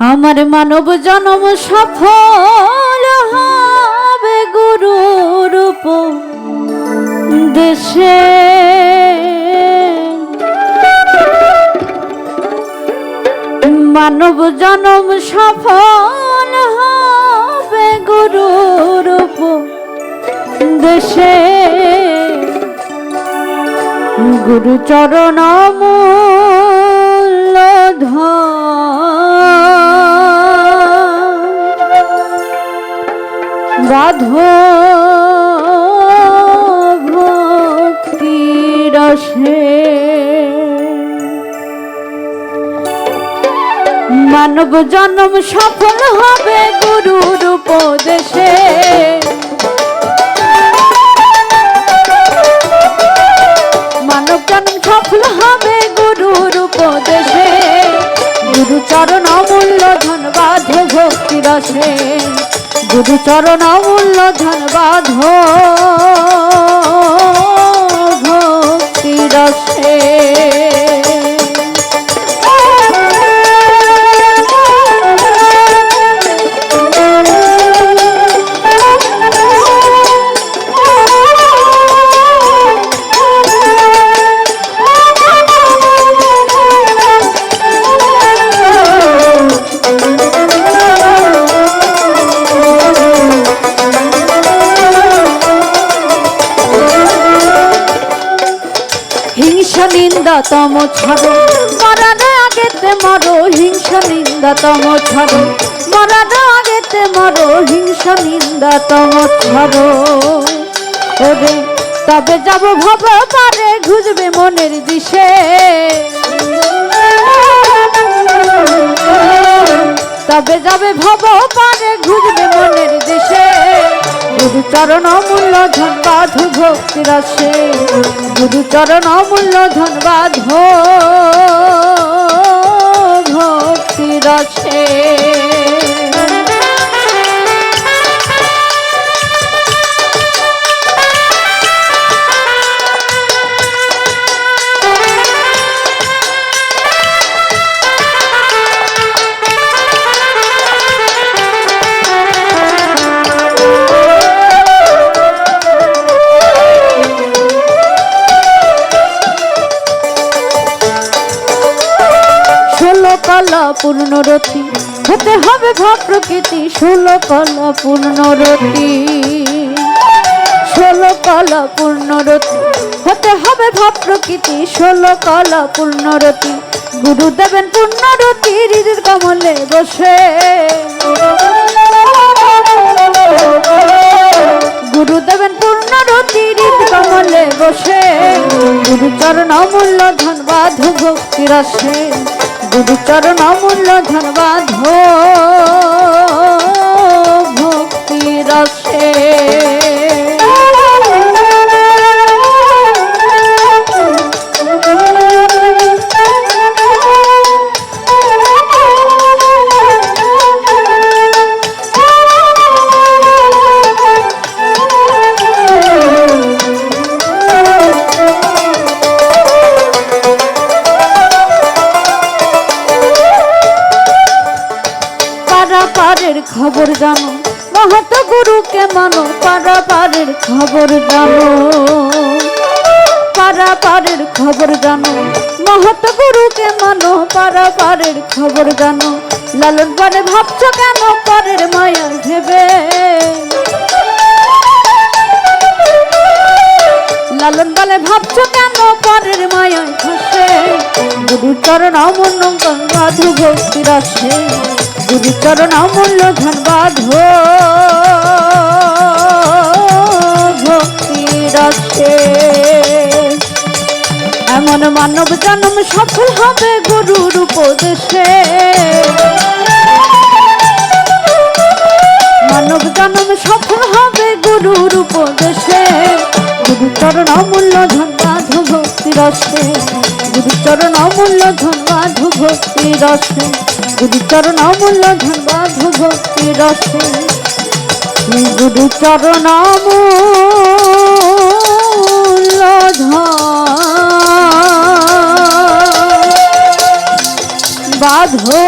আমার মানব জনম সফল হবে গুরুর দেশে। মানব জনম সফল হবে গুরুর দেশে। গুরু চরণ মূল্য বাধ ভক্তি রসে মানব জন্ম সফল হবে গুরুর উপদেশে। মানব জন্ম সফল হবে গুরুর উপদেশে। গুরু চরণ অমূল্য ধনবাদ ভক্তি রসে গুরু চরণ অমূল্য ধনবাদ ভক্তি রসে হিংসা নিন্দা তম ছাড়ো। মরার আগেতে মরো, হিংসা নিন্দা তম ছাড়ো। মরার আগেতে মরো, হিংসা নিন্দা তম ছাড়ো। ওরে, তবে যাব ভব পারে ঘুজবে মনের দিশে। তবে যাবে ভব পারে দেশে গুরু চরণ অমূল্য ধনবাদ ভক্তি রসে গুরু চরণ অমূল্য ধনবাদ কলা পূর্ণরতি হতে হবে ভাব প্রকৃতি, ষোলো কলা পূর্ণরতি ষোলো কলা পূর্ণরতি হতে হবে ভাব প্রকৃতি, ষোলো কলা পূর্ণরতি গুরু দেবেন পূর্ণরতি হৃদয় কমলে বসে। গুরু দেবেন পূর্ণরতি হৃদ কমলে বসে। গুরু চরণ অমূল্য ধনবাদ ভক্তি রসে গুরু চরণ মূল্য ধনবাদ পাড়ের খবর জানো? মহত গুরুকে মানো পাড়া পাড়ের খবর জানো। পাড়া পাড়ের খবর জানো মহত গুরুকে মানো পাড়া পাড়ের খবর জানো। লালন পরে ভাবছ কেন পরের মায়া ভেবে? লালন বলে ভাবছ কেন পরের মায়ায় খসে গুরু চরণ অমূল্য গঙ্গাধু ভক্তি রসে গুরু চরণ অমূল্য ধনবাধ ভক্তি রসে এমন মানব জন্ম সফল হবে গুরুর উপদেশে। মানব জন্ম সফল হবে গুরুর উপদেশে। গুরু চরণ অমূল্য ধন্যাধ ভক্তি রসে গুরু চরণ অমূল্য ধন্যাধ ভক্তি রসে গুরু চরণ মূল্য ধন বাধু ভক্তি রসে। গুরু চরণ মূল্য ধন। বাধু